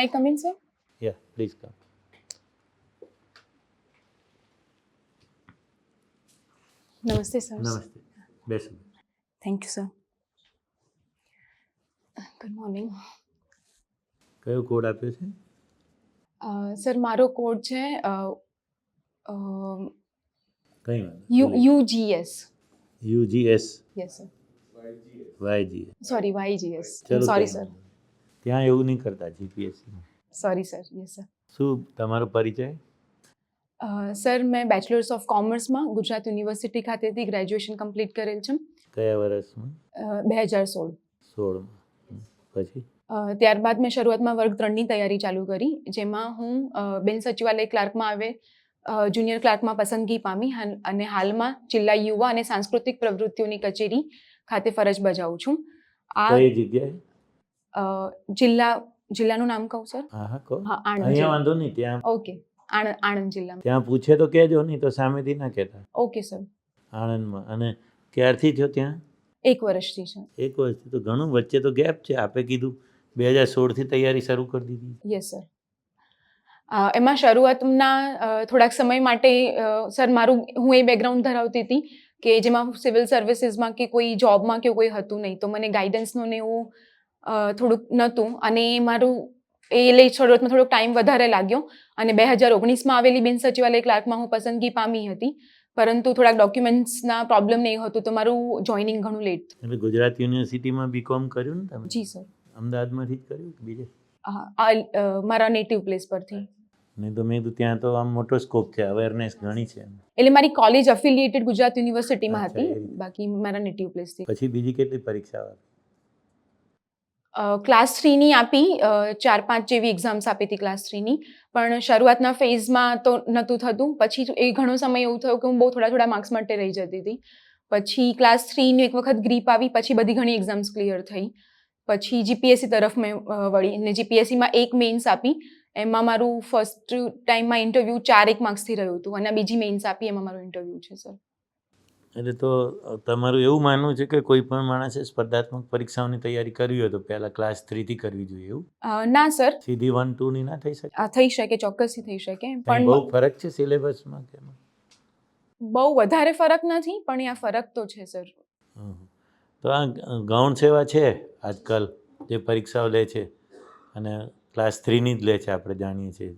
I come in sir યા please come નમસ્તે sir નમસ્તે બેસો thank you sir good morning કયો કોડ આપ્યો છે સર મારો કોડ છે કઈ U UGS UGS yes sir YG sorry YGS ચલો સોરી કંઈ સર વાંધો નહીં. ત્યાં એવું નહીં કરતા જીપીએસસીમાં સોરી સર યસ સર શું તમારો પરિચય? સર મેં બેચલર્સ ઓફ કોમર્સમાં ગુજરાત યુનિવર્સિટી ખાતેથી ગ્રેજ્યુએશન કમ્પ્લીટ કરેલ છે. કયા વર્ષમાં? બે હજાર સોળ. સોળમાં. પછી? ત્યારબાદ મેં શરૂઆતમાં વર્ગ ત્રણની તૈયારી ચાલુ કરી જેમાં હું બિન સચિવાલય ક્લાર્કમાં આવે જુનિયર ક્લાર્કમાં પસંદગી પામી અને હાલમાં જિલ્લા યુવા અને સાંસ્કૃતિક પ્રવૃત્તિઓની કચેરી ખાતે ફરજ બજાવું છું. આ જગ્યાએ? જિલ્લા જિલ્લાનું નામ કહું સર? હા હા કહો. આણંદ અહીંયા વાંધો નહીં ત્યાં ઓકે. આણંદ આણંદ જિલ્લામાં. ત્યાં પૂછે તો કહેજો નહીં તો સામેથી ના કહેતા. Okay sir. આણંદમાં. અને ક્યારથી છો ત્યાં? એક વર્ષથી છે એક વર્ષથી. તો ઘણું વચ્ચે તો ગેપ છે. આપે કીધું બે હજાર સોળથી તૈયારી શરૂ કરી દીધી. Yes sir. એમાં શરૂઆતના થોડાક સમય માટે સર મારું હું એ બેકગ્રાઉન્ડ ધરાવતી હતી કે જેમાં સિવિલ સર્વિસીસમાં કે કોઈ જોબમાં કે કોઈ હતું નહીં. તો મને ગાઈડન્સનું ને એવું થોડુંક નહોતું અને મારું એ લઈ શરૂઆતમાં થોડોક ટાઈમ વધારે લાગ્યો અને બે હજાર ઓગણીસમાં આવેલી બિન સચિવાલય ક્લાર્કમાં હું પસંદગી પામી હતી. પરંતુ થોડાક ડોક્યુમેન્ટ્સના પ્રોબ્લેમ નહીં હતું તો મારું જોઈનિંગ ઘણું લેટ તમે ગુજરાત યુનિવર્સિટીમાં બીકોમ કર્યું ને તમે? જી સર અમદાવાદમાંથી જ કર્યું કે બીજે? મારા નેટિવ પ્લેસ પરથી. નહીં તો મેં કીધું ત્યાં તો આમ મોટો સ્કોપ છે અવેરનેસ ઘણી છે. એટલે મારી કોલેજ અફિલિએટેડ ગુજરાત યુનિવર્સિટીમાં હતી બાકી મારા નેટિવ પ્લેસથી પછી બીજી કેટલી પરીક્ષાઓ આપી ક્લાસ થ્રીની આપી ચાર પાંચ જેવી એક્ઝામ્સ આપી હતી ક્લાસ થ્રીની પણ શરૂઆતના ફેઝમાં તો નહોતું થતું. પછી એ ઘણો સમય એવું થયો કે હું બહુ થોડા થોડા માર્ક્સ માટે રહી જતી હતી. પછી ક્લાસ થ્રીની એક વખત ગ્રીપ આવી, પછી બધી ઘણી એક્ઝામ્સ ક્લિયર થઈ. પછી જીપીએસસી તરફ મેં વળી અને જીપીએસસીમાં એક મેઇન્સ આપી. એમાં મારું ફર્સ્ટ ટાઈમમાં ઇન્ટરવ્યૂ ચાર એક માર્ક્સથી રહ્યું હતું અને બીજી મેઇન્સ આપી એમાં મારું ઇન્ટરવ્યૂ છે સર એટલે તો તમારું એવું માનવું છે કે કોઈ પણ માણસે સ્પર્ધાત્મક પરીક્ષાઓની તૈયારી કરવી હોય તો પહેલા ક્લાસ થ્રીથી કરવી જોઈએ એવું? ના સર. સીધી વન ટુની ના થઈ શકે? થઈ શકે ચોક્કસથી થઈ શકે પણ બહુ ફરક છે સિલેબસમાં કે બહુ વધારે ફરક નથી પણ આ ફરક તો છે સર. તો આ ગૌણ સેવા છે આજકાલ જે પરીક્ષાઓ લે છે અને ક્લાસ થ્રીની જ લે છે આપણે જાણીએ છીએ.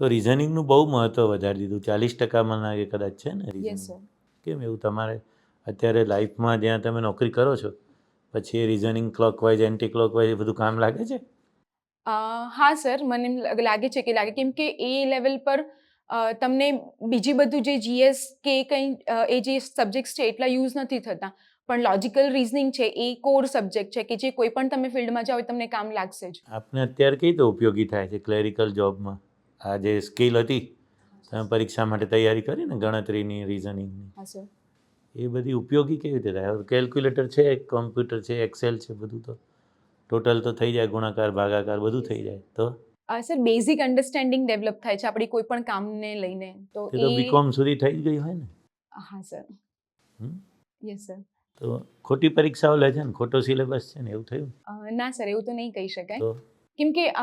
તો રિઝનિંગનું બહુ મહત્ત્વ વધારી દીધું. ચાલીસ ટકામાં ના કે કદાચ છે ને રિઝનિંગ સર કેમ એવું તમારે? અત્યારે લાઈફમાં જ્યાં તમે નોકરી કરો છો પછી એ રિઝનિંગ ક્લોકવાઇઝ એન્ટી ક્લોકવાઇઝ એ બધું કામ લાગે છે? હા સર મને એમ લાગે છે કે લાગે. કેમ કે એ લેવલ પર તમને બીજી બધું જે જીએસ કે કંઈ એ જે સબ્જેક્ટ્સ છે એટલા યુઝ નથી થતા. પણ લોજિકલ રિઝનિંગ છે એ કોર સબ્જેક્ટ છે કે જે કોઈ પણ તમે ફિલ્ડમાં જાઓ તમને કામ લાગશે જ. આપને અત્યારે કઈ રીતે ઉપયોગી થાય છે ક્લેરિકલ જોબમાં આ જે સ્કિલ હતી પરીક્ષા માટે તૈયારી કરી ને ગણતરીની રિઝનિંગની એ બધી ઉપયોગી કેવી રીતે થાય? કેલ્ક્યુલેટર છે કોમ્પ્યુટર છે એક્સેલ છે બધું તો ટોટલ તો થઈ જાય ગુણાકાર ભાગાકાર બધું થઈ જાય. તો? સર બેઝિક અન્ડરસ્ટેન્ડિંગ ડેવલપ થાય છે આપણી કોઈ પણ કામને લઈને. તો એ તો બીકોમ સુધી થઈ ગઈ હોય ને? હા સર? યસ સર તો ખોટી પરીક્ષાઓ લે છે ને? ખોટો સિલેબસ છે ને? એવું થયું? ના સર એવું તો નહીં કહી શકાય. કેમ કે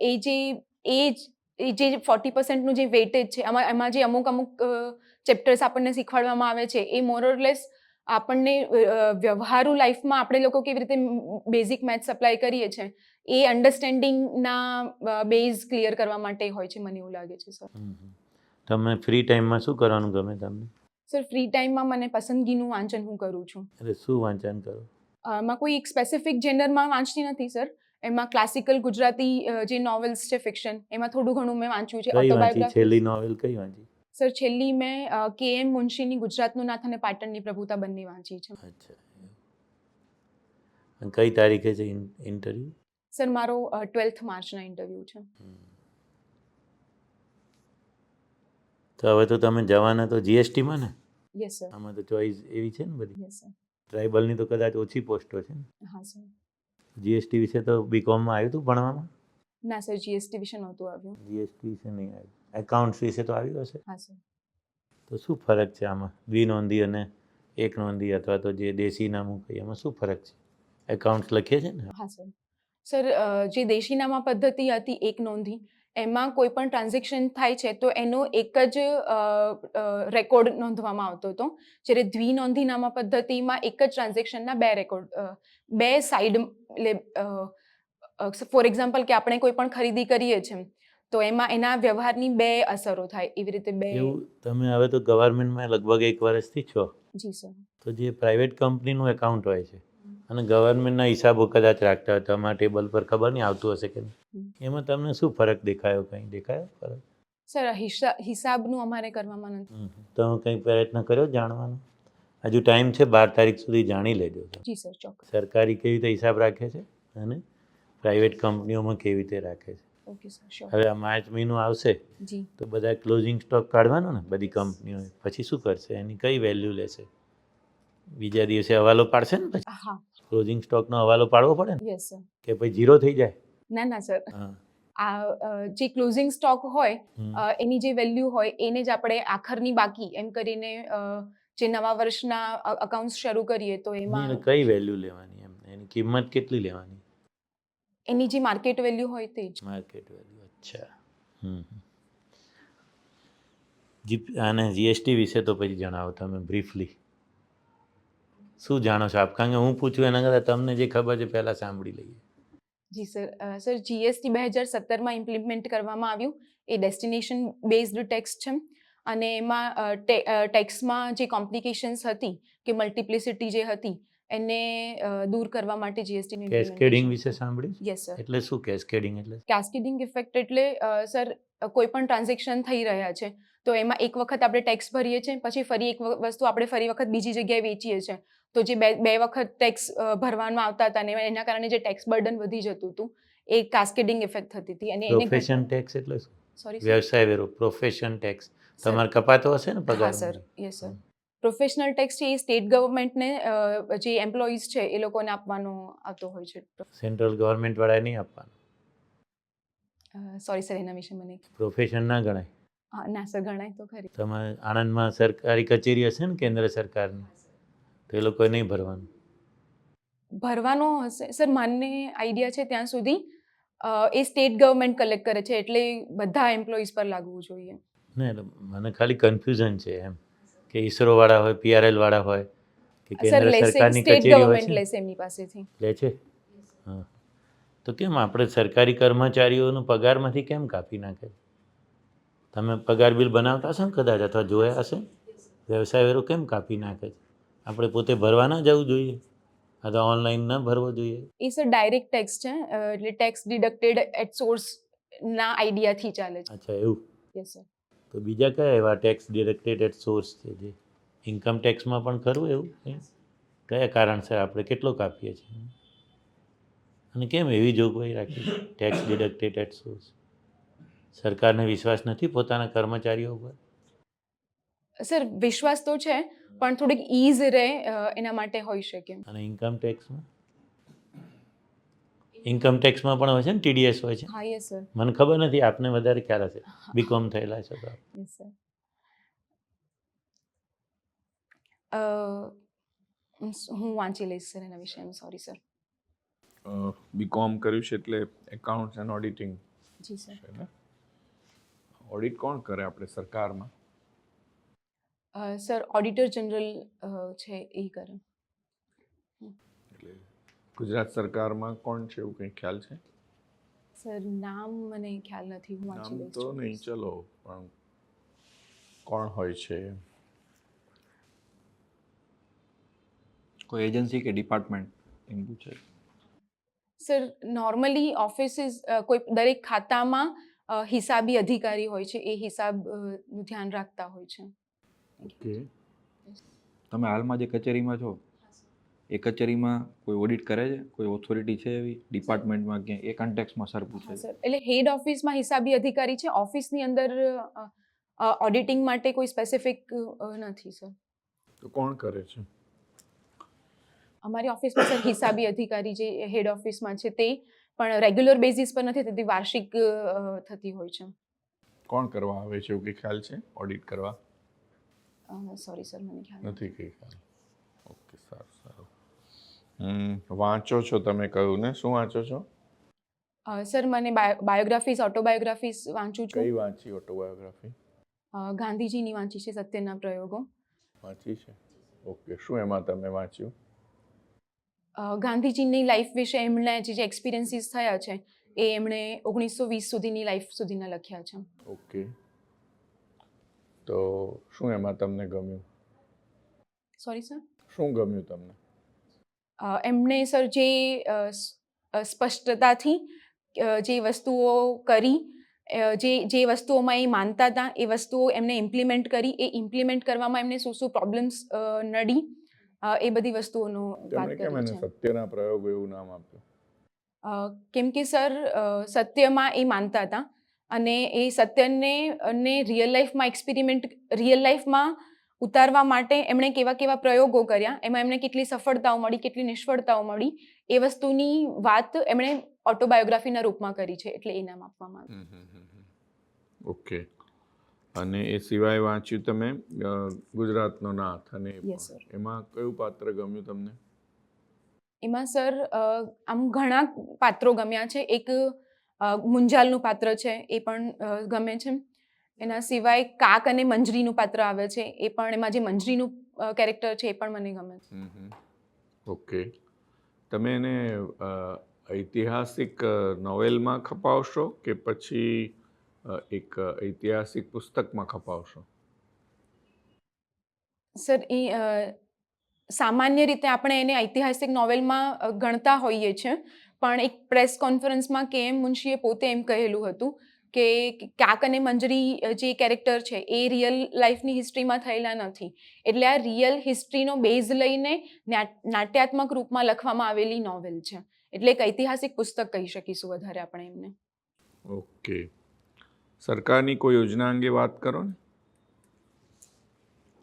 એ જે એ જ- એ જે ફોર્ટી પર્સન્ટનું જે વેટેજ છે એમાં એમાં જે અમુક અમુક ચેપ્ટર્સ આપણને શીખવાડવામાં આવે છે એ મોરલેસ આપણને વ્યવહારુ લાઈફમાં આપણે લોકો કેવી રીતે બેઝિક મેથ્સ અપ્લાય કરીએ છીએ એ અન્ડરસ્ટેન્ડિંગના બેઝ ક્લિયર કરવા માટે હોય છે મને એવું લાગે છે સર હમ, હમ. તમે ફ્રી ટાઈમમાં શું કરવાનું ગમે તમને? સર ફ્રી ટાઈમમાં મને પસંદગીનું વાંચન હું કરું છું. એટલે શું વાંચન કરો? એમાં કોઈ એક સ્પેસિફિક જેન્ડરમાં વાંચતી નથી સર એમાં ક્લાસિકલ ગુજરાતી જે નોવેલ્સ છે ફિક્શન એમાં થોડું ઘણું મેં વાંચ્યું છે છેલ્લી નોવેલ કઈ વાંચી? સર છેલ્લી મેં કે એમ મુનશીની ગુજરાતનું નાથ અને પાટણની પ્રભુતા બંને વાંચી છે. અચ્છા કઈ તારીખે છે ઇન્ટરવ્યુ સર મારો ટ્વેલ્થ માર્ચના ઇન્ટરવ્યુ છે. તો હવે તો તમે જવાના તો જીએસટીમાં ને? યસ સર આમાં તો ચોઈસ એવી છે ને બધી? યસ સર ટ્રાઇબલની તો કદાચ ઓછી પોસ્ટો છે ને? હા સર જીએસટી વિશે તો બીકોમમાં આવ્યું હતું ભણવામાં? ના સર જીએસટી વિશે નહોતું આવ્યું. જીએસટી વિશે નહીં આવ્યું. એકાઉન્ટ્સ વિશે તો આવ્યું હશે? હા સર તો શું ફરક છે આમાં? દ્વિનોંધી અને એક નોંધી અથવા તો જે દેશી નામું કહીએ એમાં શું ફરક છે? એકાઉન્ટ્સ લખીએ છે ને? હા સર સર જે જે દેશીનામા પદ્ધતિ હતી એક નોંધી. એમાં કોઈ પણ ટ્રાન્ઝેક્શન થાય છે તો એનો એક જ રેકોર્ડ નોંધવામાં આવતો હતો. જ્યારે દ્વિનોંધીનામા પદ્ધતિમાં એક જ ટ્રાન્ઝેક્શનના બે રેકોર્ડ બે સાઈડ ફોર એક્ઝામ્પલ કે આપણે કોઈ પણ ખરીદી કરીએ છીએ તો એમાં એના વ્યવહારની બે અસરો થાય. એવી રીતે બે તમે હવે તો ગવર્મેન્ટમાં લગભગ એક વર્ષથી છો. જી સર. તો જે પ્રાઇવેટ કંપનીનું એકાઉન્ટ હોય છે અને ગવર્મેન્ટના હિસાબો કદાચ રાખતા હોય તમારા ટેબલ પર ખબર નહીં આવતું હશે કે. એમાં તમને શું ફરક દેખાયો? કંઈ દેખાયો ફરક? સર હિસાબનું અમારે કરવામાં નથી તમે કંઈ પ્રયત્ન કર્યો જાણવાનો? હજુ ટાઈમ છે બાર તારીખ સુધી જાણી લેજો. જી સર ચોક્કસ. સરકારી કેવી રીતે હિસાબ રાખે છે અને પ્રાઇવેટ કંપનીઓમાં કેવી રીતે રાખે છે? ઓકે સર હવે આ માર્ચ મહિનો આવશે. જી. તો બધા ક્લોઝિંગ સ્ટોક કાઢવાનો ને? બધી કંપનીઓ પછી શું કરશે? એની કઈ વેલ્યુ લેશે? બીજા દિવસે હવાલો પાડશે ને પછી? ક્લોઝિંગ સ્ટોકનો હવાલો પાડવો પડે ને? કે પછી ઝીરો થઈ જાય? ના ના સર આ જે ક્લોઝિંગ સ્ટોક હોય એની જે વેલ્યુ હોય એને જ આપણે આખરની બાકી એમ કરીને જે નવા વર્ષના અકાઉન્ટ શરૂ કરીએ તો એમાં કઈ વેલ્યુ લેવાની એમ? એની કિંમત કેટલી લેવાની? એની જે માર્કેટ વેલ્યુ હોય તે જ. માર્કેટ વેલ્યુ અચ્છા. જી અને જીએસટી વિશે તો પછી જણાવો તમે બ્રીફલી શું જાણો છો આપ? કારણ કે હું પૂછું એના કરતાં તમને જે ખબર છે પહેલાં સાંભળી લઈએ. જી સર સર જીએસટી બે હજાર સત્તરમાં ઇમ્પ્લિમેન્ટ કરવામાં આવ્યું. એ ડેસ્ટિનેશન બેઝડ ટેક્સ છે. અને એમાં ટેક્સમાં જે કોમ્પ્લિકેશન્સ હતી કે મલ્ટિપ્લિસિટી જે હતી એને દૂર કરવા માટે જીએસટી કેસ્કેડિંગ વિશે સાંભળ્યું? યસ સર એટલે શું કેસ્કેડિંગ એટલે? કેસ્કેડિંગ ઇફેક્ટ એટલે સર કોઈ પણ ટ્રાન્ઝેક્શન થઈ રહ્યા છે તો એમાં એક વખત આપણે ટેક્સ ભરીએ છીએ પછી ફરી એક વસ્તુ આપણે ફરી વખત બીજી જગ્યાએ વેચીએ છીએ. તો જે બે બે વખત ટેક્સ ભરવામાં આવતા હતા ને એના કારણે જે ટેક્સ બર્ડન વધી જતું હતું એ કાસ્કેડિંગ ઇફેક્ટ થતી હતી અને પ્રોફેશન ટેક્સ એટલે સોરી વ્યવસાય વેરો પ્રોફેશન ટેક્સ તમારે કપાતો હશે ને હા પગાર sir yes sir professional tax છે એ સ્ટેટ ગવર્મેન્ટને જે એમ્પ્લોઈઝ છે એ લોકોને આપવાનો આવતો હોય છે. સેન્ટ્રલ ગવર્મેન્ટ વાળા નહીં આપવાનો? સોરી સર એના વિશે મને પ્રોફેશન ના ગણાય? ના સર ગણાય તો ખરી. તમારે આણંદમાં સરકારી કચેરી હશે ને કેન્દ્ર સરકારની? તો એ લોકોએ નહીં ભરવાનું. ભરવાનો હશે? સર માનને આઈડિયા છે ત્યાં સુધી એ સ્ટેટ ગવર્મેન્ટ કલેક્ટ કરે છે એટલે બધા એમ્પ્લોઈઝ પર લાગવું જોઈએ. ને મને ખાલી કન્ફ્યુઝન છે એમ કે ઈસરો વાળા હોય પીઆરએલ વાળા હોય કે કેન્દ્ર સરકારની કચેરી હોય છે લેશે એમની પાસેથી. લે છે? હા. તો કેમ આપણે સરકારી કર્મચારીઓનો પગારમાંથી કેમ કાપી નાખે? તમે પગાર બિલ બનાવતા હશો ને કદાચ અથવા જોયા હશે? વ્યવસાય વેરો કેમ કાપી નાખે છે? આપણે પોતે ભરવા ના જવું જોઈએ. અથવા ઓનલાઈન ન ભરવો જોઈએ. એ સર ડાયરેક્ટ ટેક્સ છે એટલે ટેક્સ ડિડક્ટેડ એટ સોર્સ ના આઈડિયાથી ચાલે છે. અચ્છા એવું? યસ સર તો બીજા કયા એવા ટેક્સ ડિડક્ટેડ એટ સોર્સ છે જે? ઇન્કમ ટેક્સમાં પણ ખરું એવું? કયા કારણસર આપણે કેટલો કાપીએ છીએ? અને કેમ એવી જોગવાઈ રાખી ટેક્સ ડિડક્ટેડ સોર્સ સરકારને વિશ્વાસ નથી પોતાના કર્મચારીઓ પર સર વિશ્વાસ તો છે પણ થોડીક ઈઝ રહે એના માટે હોઈ શકે. અને ઇન્કમ ટેક્સમાં ઇન્કમ ટેક્સમાં પણ હોય છે ને ટીડીએસ હોય છે? હા યસ સર મને ખબર નથી આપને વધારે ખ્યાલ હશે. બીકોમ થયેલા છે તો. યસ સર હું વાંચી લઈશ સર એના વિશે. એમ સોરી સર બીકોમ કર્યું છે એટલે accounts and auditing ji sir audit કોણ કરે આપણે સરકારમાં? સર ઓડિટર જનરલ છે એ કરે. એટલે ગુજરાત સરકારમાં કોણ છે એવું કંઈ ખ્યાલ છે? સર નામ મને ખ્યાલ નથી હું નામ તો નહીં ચલો પણ કોણ હોય છે? કોઈ એજન્સી કે ડિપાર્ટમેન્ટ? એમ પૂછે. સર નોર્મલી ઓફિસીસ કોઈ દરેક ખાતામાં હિસાબી અધિકારી હોય છે એ હિસાબ ધ્યાન રાખતા હોય છે. ઓકે તમે હાલમાં જે કચેરીમાં છો એ કચેરીમાં કોઈ ઓડિટ કરે છે? કોઈ ઓથોરિટી છે એવી? ડિપાર્ટમેન્ટમાં કે એ કન્ટેક્સમાં સર પૂછે સર. એટલે હેડ ઓફિસમાં હિસાબી અધિકારી છે. ઓફિસની અંદર ઓડિટિંગ માટે કોઈ સ્પેસિફિક નથી સર. તો કોણ કરે છે? અમારી ઓફિસમાં સર હિસાબી અધિકારી જે હેડ ઓફિસમાં છે તે પણ રેગ્યુલર બેઝિસ પર નથી થતી. વાર્ષિક થતી હોય છે. કોણ કરવા આવે છે? એવું કંઈ ખ્યાલ છે? ઓડિટ કરવા? સોરી સર મને ખ્યાલ નથી. કંઈ ખ્યાલ. ઓકે સારું સારું. વાંચો છો તમે કહ્યું ને? શું વાંચો છો? સર મને બાયોગ્રાફીસ ઓટોબાયોગ્રાફીસ વાંચું કઈ છું વાંચી ઓટોબાયોગ્રાફી ગાંધીજીની વાંચી છે સત્યના પ્રયોગો. વાંચી છે? ઓકે શું એમાં તમે વાંચ્યું? ગાંધીજીની લાઈફ વિશે એમણે જે જે એક્સપિરિયન્સીસ થયા છે એ એમણે ઓગણીસો વીસ સુધીની લાઈફ સુધીના લખ્યા છે. ઓકે. તો શું એમાં તમને ગમ્યું? સોરી સર શું ગમ્યું તમને? એમણે સર જે સ્પષ્ટતાથી જે વસ્તુઓ કરી જે જે વસ્તુઓમાં એ માનતા હતા એ વસ્તુઓ એમને ઇમ્પ્લિમેન્ટ કરી એ ઇમ્પ્લિમેન્ટ કરવામાં એમને શું શું પ્રોબ્લેમ્સ નડી એ બધી વસ્તુઓનો વાત કરી છે. સત્યના પ્રયોગ એવું નામ આપ્યું? કેમ કે સર સત્યમાં એ માનતા હતા અને એ સત્યને ને રિયલ લાઈફમાં એક્સપેરિમેન્ટ રિયલ લાઈફમાં ઉતારવા માટે એમણે કેવા કેવા પ્રયોગો કર્યા. એમાં એમને કેટલી સફળતાઓ મળી કેટલી નિષ્ફળતાઓ મળી એ વસ્તુની વાત એમણે ઓટોબાયોગ્રાફીના રૂપમાં કરી છે. એટલે એ નામ આપવામાં આવ્યું. ઓકે અને એ સિવાય વાંચ્યું તમે ગુજરાતનો નાથ અને. એમાં કયું પાત્ર ગમ્યું તમને? એમાં સર આમ ઘણા પાત્રો ગમ્યા છે. એક મુંજાલનું પાત્ર છે એ પણ ગમે છે. એના સિવાય કાક અને મંજરીનું પાત્ર આવે છે એ પણ એમાં જે મંજરીનું કેરેક્ટર છે એ પણ મને ગમે છે. ઓકે. તમે એને ઐતિહાસિક નોવેલમાં ખપાવશો કે પછી એક ઐતિહાસિક પુસ્તકમાં ખપાવશો? સર એ સામાન્ય રીતે આપણે એને ઐતિહાસિક નોવેલમાં ગણતા હોઈએ છીએ પણ એક પ્રેસ કોન્ફરન્સમાં કે. એમ. મુનશીએ પોતે એમ કહેલું હતું કે કાક અને મંજરી જે કેરેક્ટર છે એ રિયલ લાઈફની હિસ્ટ્રીમાં થયેલા નથી. એટલે આ રિયલ હિસ્ટ્રીનો બેઝ લઈને નાટ્યાત્મક રૂપમાં લખવામાં આવેલી નોવેલ છે. એટલે એક ઐતિહાસિક પુસ્તક કહી શકીશું વધારે આપણે એમને. ઓકે. સરકારની કોઈ યોજના અંગે વાત કરો ને?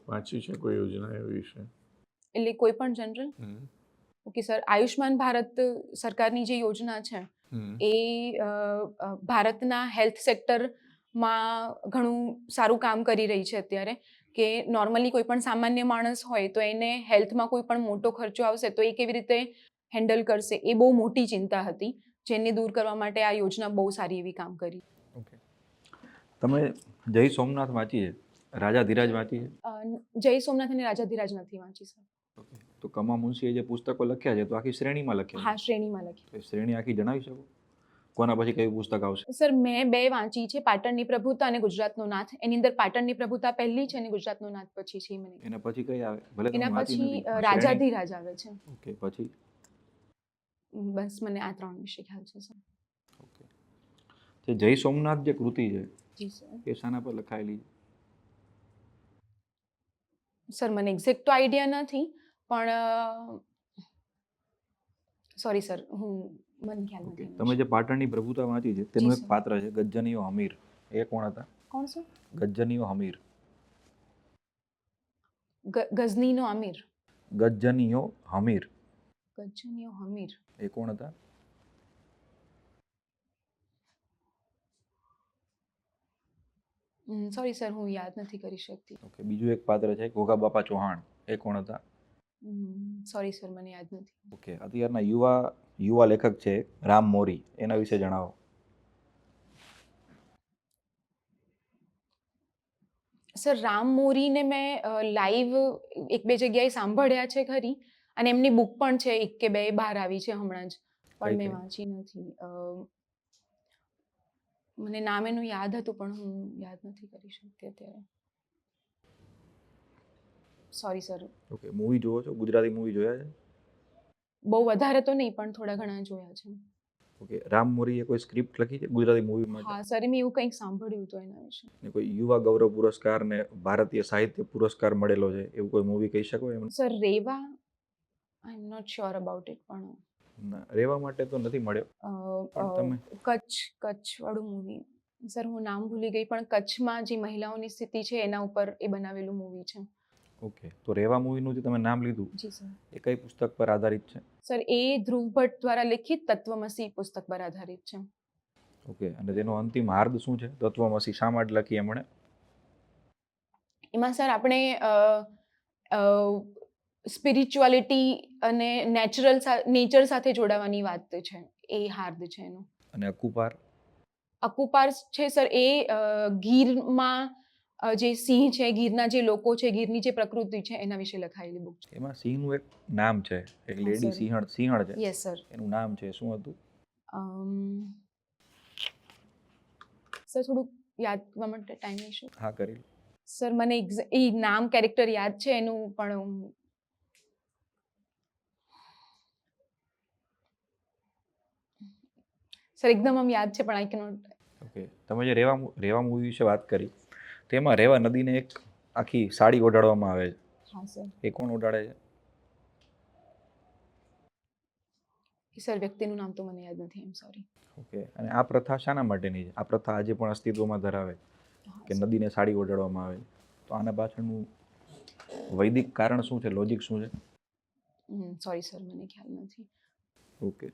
વાંચી છે કોઈ યોજના એ વિશે? એટલે કોઈ પણ general okay sir Ayushman Bharat સરકારની જે યોજના છે એ ભારતના હેલ્થ સેક્ટરમાં ઘણું સારું કામ કરી રહી છે અત્યારે. કે નોર્મલી કોઈ પણ સામાન્ય માણસ હોય તો એને હેલ્થમાં કોઈ પણ મોટો ખર્ચો આવશે તો એ કેવી રીતે હેન્ડલ કરશે એ બહુ મોટી ચિંતા હતી. જેને દૂર કરવા માટે આ યોજના બહુ સારી એવી કામ કરી. ઓકે તમે જય સોમનાથ વાંચી છે રાજા ધીરાજ વાંચી છે જય સોમનાથ અને રાજા ધીરાજ નથી વાંચી સર તો કમા મુનશીએ જે પુસ્તકો લખ્યા છે તો આખી શ્રેણીમાં લખ્યા હા શ્રેણીમાં લખી. છે તો એ શ્રેણી આખી જણાવી શકો? કોના પછી કયું પુસ્તક આવશે? સર મેં બે વાંચી છે પાટણની પ્રભુતા અને ગુજરાતનો નાથ. એની અંદર પાટણની પ્રભુતા પહેલી છે અને ગુજરાતનો નાથ પછી છે મને. એના પછી કઈ આવે? ભલે એના પછી રાજાધી રાજાધીરાજ આવે છે. ઓકે પછી? બસ મને આ ત્રણ વિશે ખ્યાલ છે સર. ઓકે. જે જય સોમનાથ જે કૃતિ છે જી સર. એ શાના પર લખાયેલી છે? સર મને એક્ઝેક્ટ તો આઈડિયા નથી પણ સોરી સર હું મને ખ્યાલ નથી તમે જે પાટણની પ્રભુતા વાંચી છે તેનું એક પાત્ર છે ગજ્જનીઓ હમીર એ કોણ હતા? કોણ સર ગજ્જનીઓ હમીર ગઝનીનો અમીર. ગજ્જનીઓ હમીર ગજ્જનીઓ હમીર એ કોણ હતા? સોરી સર હું યાદ નથી કરી શકતી. ઓકે બીજું એક પાત્ર છે ઘોઘા બાપા ચૌહાણ. એ કોણ હતા? સોરી સર મને યાદ નથી. ઓકે અત્યારના યુવા યુવા લેખક છે રામ મોરી. એના વિશે જણાવો. સર રામ મોરીને મેં લાઈવ એક બે જગ્યાએ સાંભળ્યા છે ખરી. અને એમની બુક પણ છે એક કે બે બહાર આવી છે હમણાં જ. પણ મેં વાંચી નથી. મને નામ એનું યાદ હતું પણ હું યાદ નથી કરી શકતી અત્યારે. સોરી સર ઓકે મૂવી જોવો છો? ગુજરાતી મૂવી જોયા છે? બહુ વધારે તો નહીં પણ થોડા ઘણા જોયા છે. ઓકે રામ મોરીએ કોઈ સ્ક્રિપ્ટ લખી છે ગુજરાતી મૂવી માટે? હા સર મેં એવું કંઈક સાંભળ્યું હતું એના વિશે. ને કોઈ યુવા ગૌરવ પુરસ્કાર ને ભારતીય સાહિત્ય પુરસ્કાર મળેલો છે એવું કોઈ મૂવી કહી શકો એમ? Sir Reva? I am not sure about it પણ રેવા માટે તો નથી મળ્યો. તમે? કચ્છ કચ્છ વાળું મૂવી સર હું નામ ભૂલી ગઈ પણ કચ્છમાં જે મહિલાઓની સ્થિતિ છે એના ઉપર એ બનાવેલું મૂવી છે. ઓકે તો રેવા મૂવીનું જે તમે નામ લીધું એ કઈ પુસ્તક પર આધારિત છે? સર એ ધ્રુવ ભટ્ટ દ્વારા લિખિત તત્વમસી પુસ્તક પર આધારિત છે. ઓકે અને તેનો અંતિમ હાર્દ શું છે? તત્વમસી શા માટે લખી એમણે? એમાં સર આપણે સ્પિરિચ્યુઆલિટી અને નેચરલ નેચર સાથે જોડાવાની વાત છે. એ હાર્દ છે એનું. અને અકુપાર? અકુપાર છે સર એ ગીરમાં જે સિંહ છે ગીરના જે લોકો છે ગીરની જે પ્રકૃતિ છે એના વિશે લખાયેલી બુક છે. એમાં સિંહનું એક નામ છે એક લેડી સિંહણ સિંહણ છે. Yes sir. એનું નામ છે શું હતું? સર થોડુંક યાદ કરવા માટે ટાઈમ લેશો? હા કરી સર મને એ નામ કેરેક્ટર યાદ છે એનું પણ સર એકદમ આમ યાદ છે પણ આઈ કેનોટ ઓકે તમે જે રેવા રેવા મૂવી વિશે વાત કરી તેમાં રેવા નદીને એક આખી સાડી ઓઢાડવામાં આવે છે. હા સર. એ કોણ ઓઢાડે છે? સર વ્યક્તિનું નામ તો મને યાદ નથી એમ સોરી ઓકે અને આ પ્રથા શાના માટેની છે? આ પ્રથા આજે પણ અસ્તિત્વમાં ધરાવે કે નદીને સાડી ઓઢાડવામાં આવે તો આના પાછળનું વૈદિક કારણ શું છે? લોજિક શું છે? સોરી સર મને ખ્યાલ નથી. ઓકે.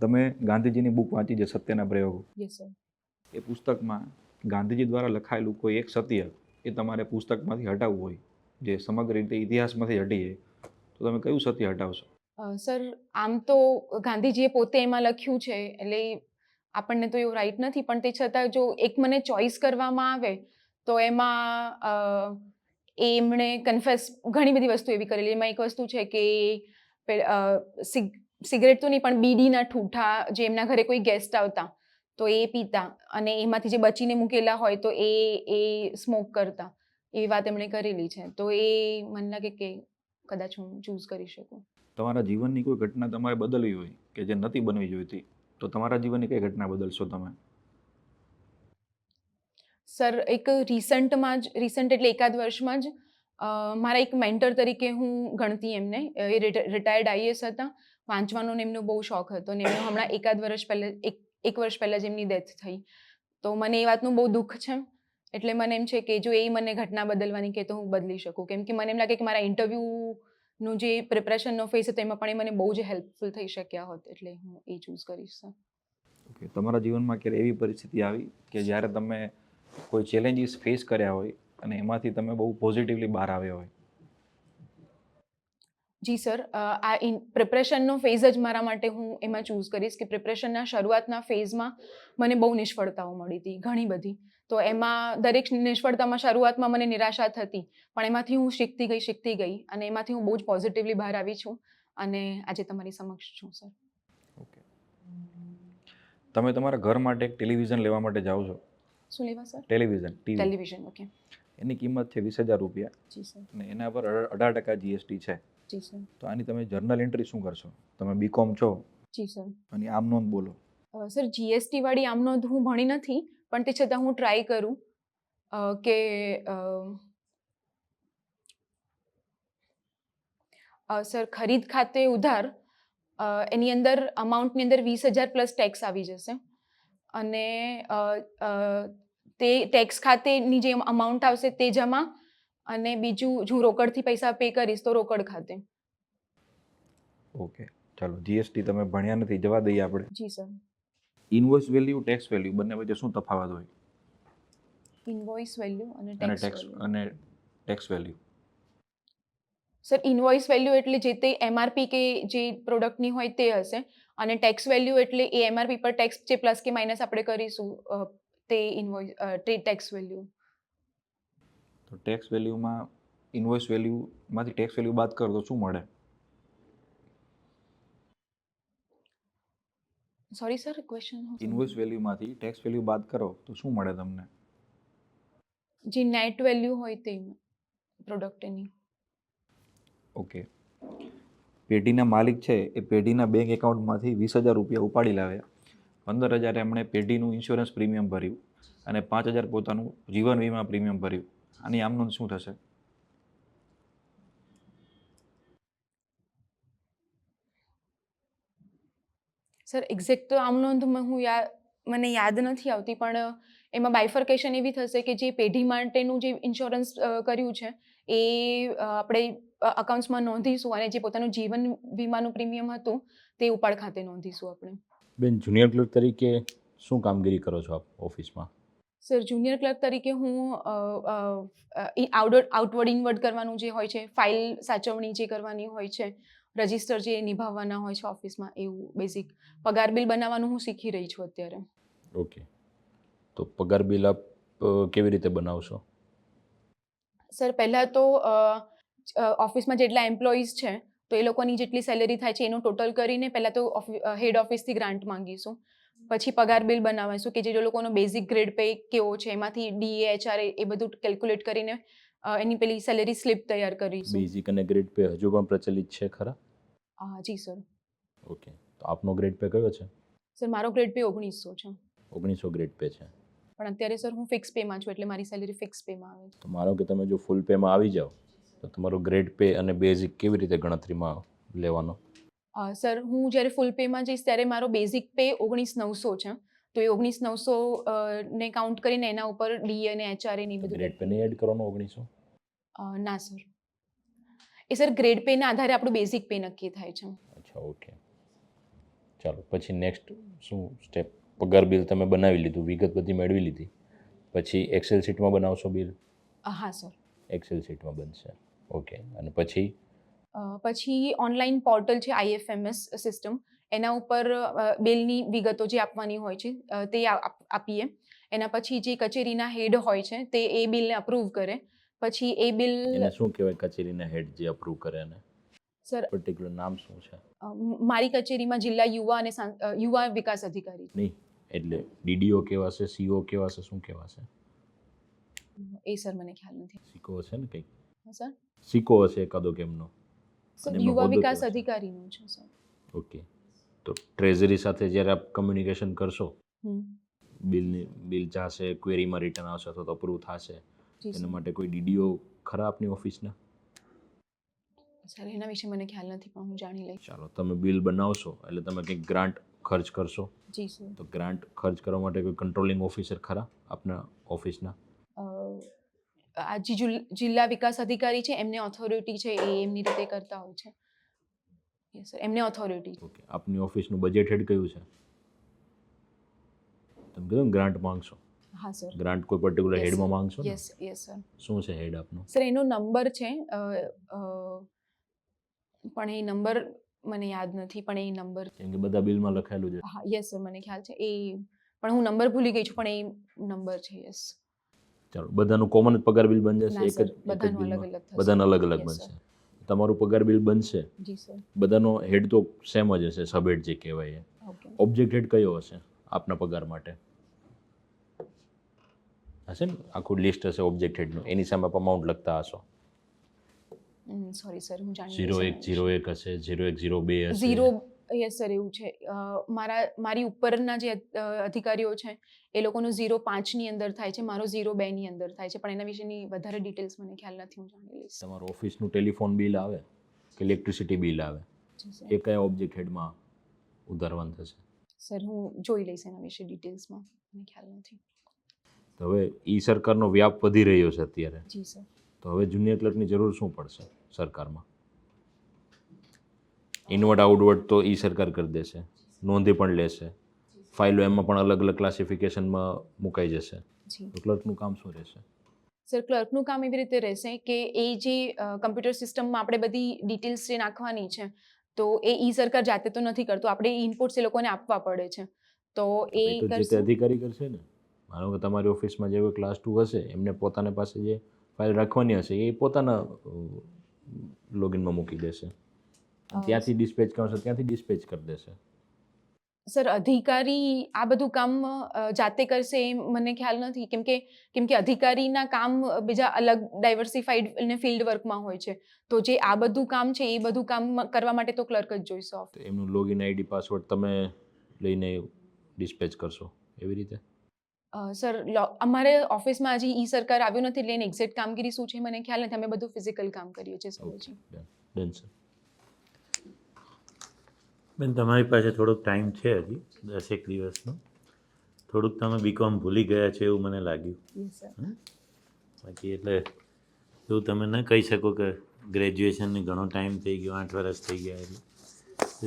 તમે ગાંધીજીની બુક વાંચી છે સત્યના પ્રયોગો? યસ સર એ પુસ્તકમાં ગાંધીજી દ્વારા લખાયેલું કોઈ એક સત્ય એ તમારે પુસ્તકમાંથી હટાવવું હોય, જે સમગ્ર રીતે ઇતિહાસમાંથી હટી જાય, તો તમે કયું સત્ય હટાવશો? સર, આમ તો ગાંધીજીએ પોતે એમાં લખ્યું છે, એટલે આપણને તો એવું રાઈટ નથી, પણ તે છતાં જો એક મને ચોઈસ કરવામાં આવે, તો એમાં એમણે કન્ફેસ ઘણી બધી વસ્તુ એવી કરેલી. એમાં એક વસ્તુ છે કે સિગરેટ તો નહીં, પણ બીડીના ઠૂઠા જે એમના ઘરે કોઈ ગેસ્ટ આવતા તો એ પીતા અને એમાંથી જે બચીને મૂકેલા હોય તો એ એ સ્મોક કરતા. એવી વાત એમણે કરેલી છે. તો એ મને લાગે કે કદાચ હું ચૂઝ કરી શકું. તમારા જીવનની કોઈ ઘટના તમારે બદલવી હોય કે જે નથી બનવી જોઈતી તો તમારા જીવનની કઈ ઘટના બદલશો તમે? સર એક રિસન્ટમાં જ રિસન્ટ એટલે એકાદ વર્ષમાં જ મારા એક મેન્ટર તરીકે હું ગણતી એમને. એ રિટાયર્ડ આઈએસ હતા. વાંચવાનો એમનો બહુ શોખ હતો ને એમનો હમણાં એકાદ વર્ષ પહેલાં એક એક વર્ષ પહેલાં જેમની ડેથ થઈ. તો મને એ વાતનું બહુ દુઃખ છે. એટલે મને એમ છે કે જો એ મને ઘટના બદલવાની કે તો હું બદલી શકું. કેમ કે મને એમ લાગે કે મારા ઇન્ટરવ્યૂનું જે પ્રિપરેશનનો ફેસ હતો, એમાં પણ એ મને બહુ જ હેલ્પફુલ થઈ શક્યા હોત. એટલે હું એ ચૂઝ કરીશ ઓકે તમારા જીવનમાં ક્યારે એવી પરિસ્થિતિ આવી કે જ્યારે તમે કોઈ ચેલેન્જીસ ફેસ કર્યા હોય અને એમાંથી તમે બહુ પોઝિટિવલી બહાર આવ્યા હોય? જી સર આ ઇન પ્રિપરેશનનો ફેઝ જ મારા માટે હું એમાં ચૂઝ કરીશ કે પ્રિપરેશનના શરૂઆતના ફેઝમાં મને બહુ નિષ્ફળતાઓ મળી હતી ઘણી બધી. તો એમાં દરેક નિષ્ફળતામાં શરૂઆતમાં મને નિરાશા થતી પણ એમાંથી હું શીખતી ગઈ શીખતી ગઈ અને એમાંથી હું બહુ જ પોઝિટિવલી બહાર આવી છું અને આજે તમારી સમક્ષ છું સર. ઓકે. તમે તમારા ઘર માટે એક ટેલિવિઝન લેવા માટે જાઓ છો? શું લેવા સર? Television television okay. એની કિંમત છે વીસ હજાર રૂપિયા જી સર. અને એના પર અઢાર- ટકા જીએસટી છે. જી સર તો આની તમે જર્નલ એન્ટ્રી શું કરશો? તમે બીકોમ છો? જી સર અને આમ નોંધ બોલો. સર જીએસટી વાળી આમ નોંધ હું ભણી નથી પણ તે છતાં હું ટ્રાય કરું. કે સર ખરીદ ખાતે ઉધાર એની અંદર અમાઉન્ટની અંદર વીસ હજાર પ્લસ ટેક્સ આવી જશે. અને તે ટેક્સ ખાતેની જે અમાઉન્ટ આવશે તે જમા અને બીજું જો હું રોકડથી પૈસા પે કરીશ તો રોકડ ખાતે. ઓકે ચાલો જીએસટી તમે ભણ્યા નથી જવા દઈએ આપણે. જી sir. Invoice value tax value બંને વચ્ચે શું તફાવત હોય? ઇન્વોઇસ વેલ્યુ અને ટેક્સ ટેક્સ અને tax value sir invoice value એટલે જે તે એમઆરપી કે જે પ્રોડક્ટની હોય તે હશે અને ટેક્સ વેલ્યુ એટલે એ એમઆરપી પર ટેક્સ જે પ્લસ કે માઇનસ આપણે કરીશું તે ઇન્વોઇસ તે ટેક્સ વેલ્યુ તો ટેક્સ વેલ્યુમાં ઇન્વોઇસ વેલ્યુમાંથી ટેક્સ વેલ્યુ બાદ કરો તો શું મળે? સોરી સર ક્વેશ્ચન ઇન્વોઇસ વેલ્યુમાંથી ટેક્સ વેલ્યુ બાદ કરો તો શું મળે તમને? જે નેટ વેલ્યુ હોય તે પ્રોડક્ટ એની. ઓકે પેઢીના માલિક છે એ પેઢીના બેંક એકાઉન્ટમાંથી વીસ હજાર રૂપિયા ઉપાડી લાવ્યા. પંદર હજાર એમણે પેઢીનું ઇન્સ્યોરન્સ પ્રીમિયમ ભર્યું અને પાંચ હજાર પોતાનું જીવન વીમા પ્રીમિયમ ભર્યું. આની આમ નોંધ શું થશે? સર એક્ઝેક્ટ તો આમ નોંધ હું યાદ મને યાદ નથી આવતી પણ એમાં બાયફર્કેશન એવી થશે કે જે પેઢી માટેનું જે ઇન્સ્યોરન્સ કર્યું છે એ આપણે અકાઉન્ટ્સમાં નોંધીશું અને જે પોતાનું જીવન વીમાનું પ્રીમિયમ હતું તે ઉપાડ ખાતે નોંધીશું આપણે. બેન જુનિયર ક્લર્ક તરીકે શું કામગીરી કરો છો આપ ઓફિસમાં? સર જુનિયર ક્લર્ક તરીકે હું આઉટવર્ડ આઉટવર્ડ ઇનવર્ડ કરવાનું જે હોય છે ફાઇલ સાચવણી જે કરવાની હોય છે રજિસ્ટર જે નિભાવવાના હોય છે ઓફિસમાં એવું બેઝિક પગાર બિલ બનાવવાનું હું શીખી રહી છું અત્યારે. ઓકે તો પગાર બિલ આપ કેવી રીતે બનાવશો? સર પહેલાં તો ઓફિસમાં જેટલા એમ્પ્લોઈઝ છે તો એ લોકોની જેટલી સેલેરી થાય છે એનું ટોટલ કરીને પહેલાં તો હેડ ઓફિસથી ગ્રાન્ટ માંગીશું. પછી પગાર બિલ બનાવીશું કે જે લોકોનો બેઝિક ગ્રેડ પે કેવો છે એમાંથી ડીએ એચઆર એ બધું કેલ્ક્યુલેટ કરીને એની પેલી સેલેરી સ્લિપ તૈયાર કરીશું. બેઝિક અને ગ્રેડ પે હજુ પણ પ્રચલિત છે ખરા? હા જી સર ઓકે તો આપનો ગ્રેડ પે કયો છે? સર મારો ગ્રેડ પે ઓગણીસો છે. ઓગણીસો ગ્રેડ પે છે. પણ અત્યારે સર હું ફિક્સ પેમાં છું એટલે મારી સેલેરી ફિક્સ પેમાં આવે છે. તો માનો કે તમે જો ફૂલ પેમાં આવી જાઓ તો તમારો ગ્રેડ પે અને બેઝિક કેવી રીતે ગણતરીમાં લેવાનો? સર હું જ્યારે ફૂલ પેમાં જઈશ ત્યારે મારો બેઝિક પે ઓગણીસ નવસો છે. તો એ ઓગણીસ નવસો ને કાઉન્ટ કરીને એના ઉપર ડી અને એચઆર એ બધું ગ્રેડ પે નહીં એડ કરવાનો ઓગણીસો? ના સર. એ સર ગ્રેડ પેના આધારે આપણું બેઝિક પે નક્કી થાય છે. અચ્છા ઓકે ચાલો પછી નેક્સ્ટ શું સ્ટેપ પગાર બિલ તમે બનાવી લીધું વિગત બધી મેળવી લીધી. પછી એક્સેલ શીટમાં બનાવશો બિલ હા સર. એક્સેલ શીટમાં બનશે. ઓકે અને પછી? પછી ઓનલાઈન પોર્ટલ છે આઈએફએમએસ સિસ્ટમ એના ઉપર બિલની વિગતો જે આપવાની હોય છે તે આપ- આપીએ. એના પછી જે કચેરીના હેડ હોય છે તે એ બિલને અપ્રૂવ કરે. પછી એ બિલ શું કહેવાય કચેરીના હેડ જે અપ્રૂવ કરે ને સર પર્ટિક્યુલર નામ શું છે? મારી કચેરીમાં જિલ્લા યુવા અને યુવા વિકાસ અધિકારી નહીં એટલે ડીડીઓ કેવા છે સીઓ કેવા છે શું કેવા છે? એ સર મને ખ્યાલ નથી. સિકો હશે ને કંઈક? હા, સર? સિકો હશે એકાદો કેમનો સર યુવા વિકાસ અધિકારીનું છે સર. ઓકે. તો ટ્રેઝરી સાથે જ્યારે આપ કમ્યુનિકેશન કરશો બિલની બિલ જાશે ક્વેરીમાં રિટર્ન આવશે અથવા તો અપ્રૂવ થશે એના માટે કોઈ ડીડીઓ ખરા આપની ઓફિસના? સર એના વિશે મને ખ્યાલ નથી પણ હું જાણી લઈશ. ચાલો તમે બિલ બનાવશો એટલે તમે કંઈક ગ્રાન્ટ ખર્ચ કરશો. જી સર. તો ગ્રાન્ટ ખર્ચ કરવા માટે કોઈ કંટ્રોલિંગ ઓફિસર ખરા આપના ઓફિસના? આ જિલ્લા વિકાસ અધિકારી છે એમને ઓથોરિટી છે એ એમની રીતે કરતા હોય છે. યસ સર એમને ઓથોરિટી ઓકે આપની ઓફિસનું બજેટ હેડ કયું છે? તમે કીધું ગ્રાન્ટ માંગશો. હા સર ગ્રાન્ટ કોઈ પર્ટિક્યુલર હેડમાં માંગશો યસ યસ સર શું છે હેડ આપનો? સર એનો નંબર છે પણ એ નંબર મને યાદ નથી પણ એ નંબર કેમ કે બધા બિલમાં લખાયેલું છે. હા યસ સર મને ખ્યાલ છે. એ પણ હું નંબર ભૂલી ગઈ છું પણ એ નંબર છે યસ ચાલો બધાનું કોમન જ પગાર બિલ બની જશે એક જ બધાનું અલગ અલગ. બનશે. તમારું પગાર બિલ બનશે. બધાનો હેડ તો સેમ જ હશે સબ હેડ જે કહેવાય એ. ઓબ્જેક્ટ હેડ કયો હશે આપના પગાર માટે? હશે ને? આખું લિસ્ટ હશે ઓબ્જેક્ટ હેડનું એની સામે અમાઉન્ટ લખતા હશો. સોરી સર હું જાણી ઝીરો એક ઝીરો એક હશે ઝીરો એક ઝીરો બે હશે. ઝીરો યસ સર એવું છે. મારા મારી ઉપરના જે અધિકારીઓ છે એ લોકોનું ઝીરો પાંચની અંદર થાય છે મારો ઝીરો બેની અંદર થાય છે પણ એના વિશેની વધારે ડિટેલ્સ મને ખ્યાલ નથી હું જાણી લઈશ. તમારું ઓફિસનું ટેલિફોન બિલ આવે? કે ઇલેક્ટ્રિસિટી બિલ આવે. એ કયા ઓબ્જેક્ટ હેડમાં ઉધારવાનું થશે? સર હું જોઈ લઈશ એના વિશે ડિટેલ્સમાં મને ખ્યાલ નથી. તો હવે ઈ સરકારનો વ્યાપ વધી રહ્યો છે અત્યારે. જી સર તો હવે જુનિયર ક્લર્કની જરૂર શું પડશે સરકારમાં? ઇનવર્ટ આઉટવર્ડ તો એ સરકાર કરી દેશે. નોંધી પણ લેશે. ફાઇલો એમાં પણ અલગ અલગ ક્લાસિફિકેશનમાં મુકાઈ જશે. ક્લર્કનું કામ શું રહેશે? સર ક્લર્કનું કામ એવી રીતે રહેશે કે એ જે કમ્પ્યુટર સિસ્ટમમાં આપણે બધી ડિટેલ્સ જે નાખવાની છે તો એ ઈ સરકાર જાતે તો નથી કરતો. આપણે ઇનપુટ્સ એ લોકોને આપવા પડે છે. તો એ અધિકારી કરશે ને? માનો કે તમારી ઓફિસમાં જે ક્લાસ ટુ હશે એમને પોતાની પાસે જે ફાઇલ રાખવાની હશે એ પોતાના લોગિનમાં મૂકી દેશે. ત્યાંથી ડિસ્પેચ કરશે ત્યાંથી ડિસ્પેચ કરી દેશે. સર અધિકારી આ બધું કામ જાતે કરશે એ મને ખ્યાલ નથી. કેમ કે કેમ કે અધિકારીના કામ બીજા અલગ ડાયવર્સિફાઈડ અને ફિલ્ડ વર્કમાં હોય છે. તો જે આ બધું કામ છે એ બધું કામ કરવા માટે તો ક્લર્ક જ જોઈશે એમનું લોગિન આઈડી પાસવર્ડ તમે લઈને ડિસ્પેચ કરશો એવી રીતે? સર અમારે ઓફિસમાં હજી ઈ સરકાર આવ્યું નથી એટલે એની એક્ઝેક્ટ કામગીરી શું છે મને ખ્યાલ નથી. અમે બધું ફિઝિકલ કામ કરીએ છીએ ડન સર બેન તમારી પાસે થોડોક ટાઈમ છે હજી દસેક દિવસનો. થોડુંક તમે બીકોમ ભૂલી ગયા છે એવું મને લાગ્યું. બાકી એટલે એવું તમે ન કહી શકો કે ગ્રેજ્યુએશનને ઘણો ટાઈમ થઈ ગયો આઠ વર્ષ થઈ ગયા એટલે.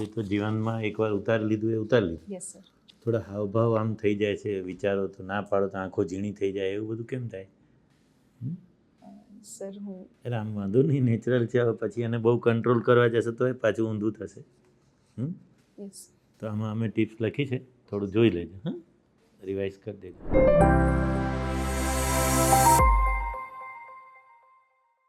એ તો જીવનમાં એકવાર ઉતારી લીધું એ ઉતારી લીધું. થોડા હાવભાવ આમ થઈ જાય છે વિચારો તો ના પાડો તો આંખો ઝીણી થઈ જાય એવું બધું કેમ થાય? સર હું એટલે આમ વાંધો નહીં નેચરલ છે હવે પછી એને બહુ કંટ્રોલ કરવા જશે તો એ પાછું ઊંધું થશે. તો આમાં અમે ટિપ્સ લખી છે. થોડું જોઈ લેજો હા રિવાઇઝ કરી દેજો.